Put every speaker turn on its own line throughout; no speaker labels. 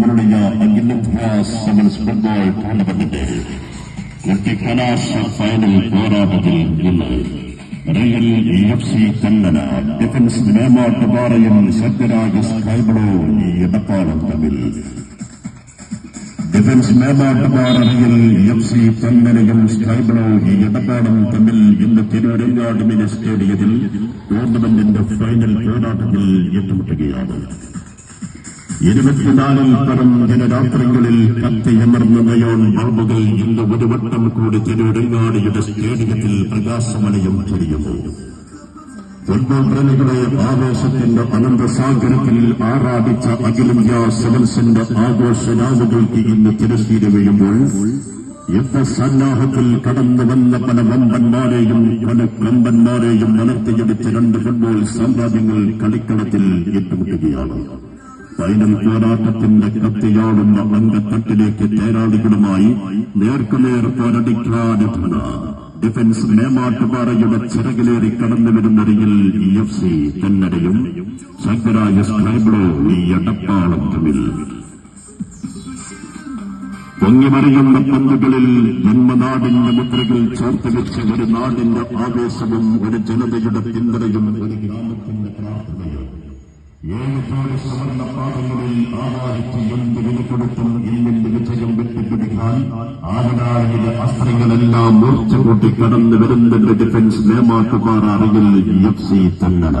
മുരളിയ അഖിലേന്ത്യാ sevens football ടൂർണമെന്റിന്റെ കലാശ ഫൈനൽ പോരാട്ടത്തിൽ ഇന്ന് Real F C Kannada defence നേമാട്ട് പാറയും സത്യരാജ് സ്കൈബ്ലോ ഈ ഇടപ്പാളം തമ്മിൽ. ഡിഫൻസ് മേമാട്ട് പാറയിൽ എഫ് സി കന്നഡയും സ്കൈബ്ലോ ഈ തമ്മിൽ ഇന്ന് തിരുവരങ്ങാട് സ്റ്റേഡിയത്തിൽ ടൂർണമെന്റിന്റെ ഫൈനൽ പോരാട്ടത്തിൽ ഏറ്റുമുട്ടുകയാണ്. ഇരുപത്തിനാലിൽ പരം ദിനരാത്രികളിൽ കത്തിയമർന്ന നയോൺ ബൾബുകൾ ഇന്ന് ഒരു വട്ടം കൂടി തിരുവിടങ്ങാടിയുടെ സ്റ്റേഡിയത്തിൽ പ്രകാശമലയം ചൊരിയുന്നു. ഫുട്ബോൾ പ്രേമികളെ ആവേശത്തിന്റെ അനന്തസാഗരത്തിൽ ആറാടിച്ച അഖിലേന്ത്യാ സെവൻസിന്റെ ആഘോഷരാവുകൾക്ക് ഇന്ന് തിരശ്ശീല വീഴുമ്പോൾ യുദ്ധസന്നാഹത്തിൽ കടന്നു വന്ന പല വമ്പന്മാരെയും പല കമ്പന്മാരെയും വളർത്തിയെടുത്ത രണ്ട് ഫുട്ബോൾ സാമ്രാജ്യങ്ങൾ കളിക്കളത്തിൽ ഏറ്റുമുട്ടുകയാണ്. ഫൈനൽ പോരാട്ടത്തിന്റെ കത്തിയാടുന്ന അംഗത്തട്ടിലേക്ക് തേരാളികളുമായി നേർക്കുനേർ പോരടിക്കാനുധന ഡിഫൻസ് മേമാട്ടുപാറയുടെ ചിറകിലേറി കടന്നു വരുന്നരിയിൽ ഇ എഫ് സി തെന്നടയും ശങ്കരായ സ്ക്രൈബ്ലോ ഈ എടപ്പാളം തമ്മിൽ. പൊങ്ങിമറിയുന്ന പന്തുകളിൽ ജന്മനാടിന്റെ മുദ്രകൾ ചേർത്ത് വെച്ച ഒരു നാടിന്റെ ആവേശവും ഒരു ജനതയുടെ പിന്തുണയും ഒരു ഗ്രാമത്തിന്റെ പ്രാർത്ഥനയും. ഏഴ് കോടി സവർണ പാദങ്ങളിൽ ആവാഹിച്ച് എന്ത് വില കൊടുത്തും ഇന്നിന്റെ വിജയം വെട്ടിപ്പിടിക്കാൻ ആവനാഴിയിലെ അസ്ത്രങ്ങളെല്ലാം മൂർച്ച കൂട്ടി കടന്നു വരുന്നുണ്ട് ഡിഫൻസ് നേമാട്ടുപാറ അറിയിൽ എഫ് സി തന്നട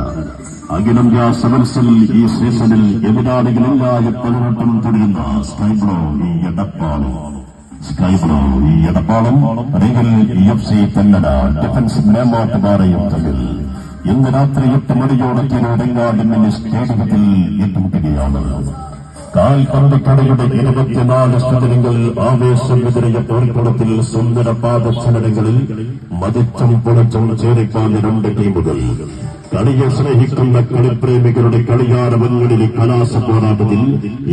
അഖിലേന്ത്യാ സെവൻസിൽ ഈ സീസണിൽ എതിരാളികളില്ലാതെ പതിനെട്ടും തുടരുന്ന സ്കൈബ്ലോ ഈ എടപ്പാളും. സ്കൈബ്ലോ ഈ എടപ്പാളും. അറിയിൽ എഫ് സി കന്നഡ ഡിഫൻസ് നേമാട്ടുപാറയും തമ്മിൽ. ഇന്ന് രാത്രി എട്ട് മണിയോടെ തിരുവരങ്ങാടിന്റെ സ്റ്റേഡിയത്തിൽ ഏറ്റുമുട്ടുകയാണ് കാൽപന്തക്കടയുടെ ഇരുപത്തിനാല് സ്ഥലങ്ങൾ ആവേശം എതിരിയ പോർക്കുളത്തിൽ സുന്ദര പാദചലനങ്ങളിൽ മതിച്ചും പൊളിച്ചും ചേരിക്കാൻ രണ്ട് ടീമുകൾ. കളിയെ സ്നേഹിക്കുന്ന കളിപ്രേമികളുടെ കളിയാരവങ്ങളിലെ കലാസ പോരാട്ടത്തിൽ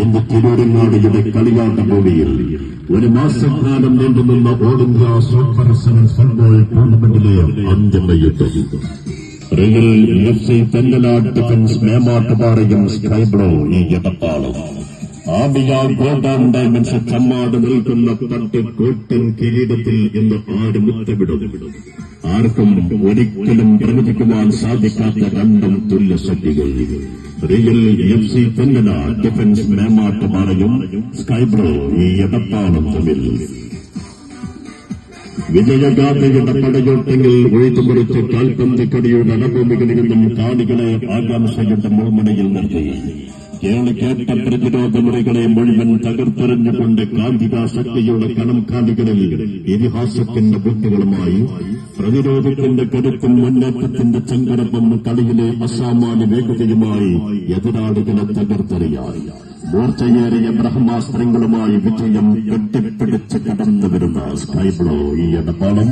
ഇന്ന് തിരൂരങ്ങാടിയുടെ കളിയാട്ട ഭൂമിയിൽ ഒരു മാസക്കാലം നീണ്ടുനിന്ന all India super seven football ടൂർണമെന്റിലെ അന്തിമ Real F C Thennala Defence മേമാട്ടുപാറയും ഈ എടപ്പാളും ആദ്യ ഗോൾഡൻ ഡയമണ്ട്സ് ചമ്മാട് നിൽക്കുന്ന തട്ട് കൂട്ടൻ കിരീടത്തിൽ ഇന്ന് ആര് മുത്തവിടും ആർക്കും ഒരിക്കലും പ്രവചിക്കുവാൻ സാധിക്കാത്ത രണ്ടും തുല്യ ശക്തികൾ Real F C Thennala Defence മേമാട്ടുപാറയും Sky Blue ഈ എടപ്പാളും തമ്മിൽ. വിജയഗാഥയുടെ പടയോട്ടങ്ങൾ ഒഴുതുമുറിച്ച് കാൽപന്ത് കടിയുടെ അനഭൂമികളിൽ നിന്നും കാണികളെ ആകാംക്ഷയുടെ മുൾമുനയിൽ നിർത്തി. കേരളക്കേറ്റ പ്രതിരോധ മുറികളെ മുഴുവൻ തകർത്തെറിഞ്ഞുകൊണ്ട് കാന്തിക ശക്തിയുടെ കണം കാണികളിൽ ഇതിഹാസത്തിന്റെ ബുദ്ധികളുമായി പ്രതിരോധത്തിന്റെ കരുത്തും മുന്നേറ്റത്തിന്റെ ചങ്കടപ്പും കളിയിലെ അസാമാന്യ വേഗതയുമായി എതിരാളികളെ തകർത്തെറിയാൻ മൂർച്ചയേറിയ ബ്രഹ്മാസ്ത്രങ്ങളുമായി വിജയം കെട്ടിപ്പിടിച്ച് കടന്നു വരുന്ന സ്കൈബ്ലോ ഈ ഇടപാടും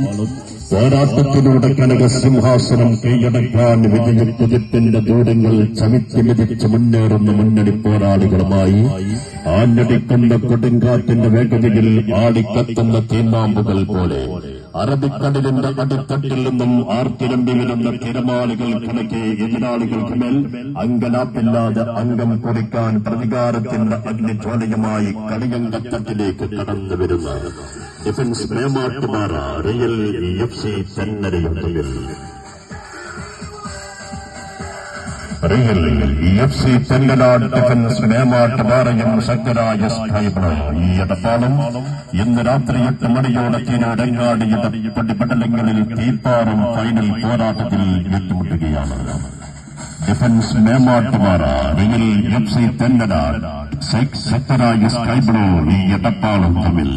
പോരാട്ടത്തിലൂടെ കനക സിംഹാസനം കൈയടക്കാൻ വിജയത്തിന്റെ ദൂരങ്ങൾ ചവിത്തി മിതിച്ച് മുന്നേറുന്ന മുന്നണി പോരാളികളുമായി ആഞ്ഞടിക്കുന്ന കൊടുങ്കാറ്റിന്റെ വേഗതയിൽ ആടിക്കത്തുന്ന തീമാമ്പുകൾ പോലെ അറബിക്കടലിന്റെ അടിത്തട്ടിൽ നിന്നും ആർത്തിരമ്പി വരുന്ന തിരമാലകൾ കണക്കെ എതിരാളികൾക്ക് മേൽ അങ്കലാപ്പില്ലാതെ അംഗം കുറിക്കാൻ പ്രതികാരത്തിന്റെ അഗ്നിജ്വാലയുമായി കളിയങ്കത്തട്ടിലേക്ക് കടന്നു വരുന്ന Defence Memattupara Real F C ചെന്നരയും Real F C Thennala Defence മേമാട്ട് പാറയും ശക്തരായ സ്കൈബിൾ. ഈ ഇടപ്പാളും ഇന്ന് രാത്രി എട്ട് മണിയോടെ തിരുരങ്ങാടിയുടെ പടിപടലങ്ങളിൽ തീപ്പാറും ഫൈനൽ പോരാട്ടത്തിൽ ഏറ്റുമുട്ടുകയാണ്. Defence Memattupara Real F C Thennala ശക്തരായ സ്കൈബ്ലോ ഈ ഇടപ്പാളും തമ്മിൽ.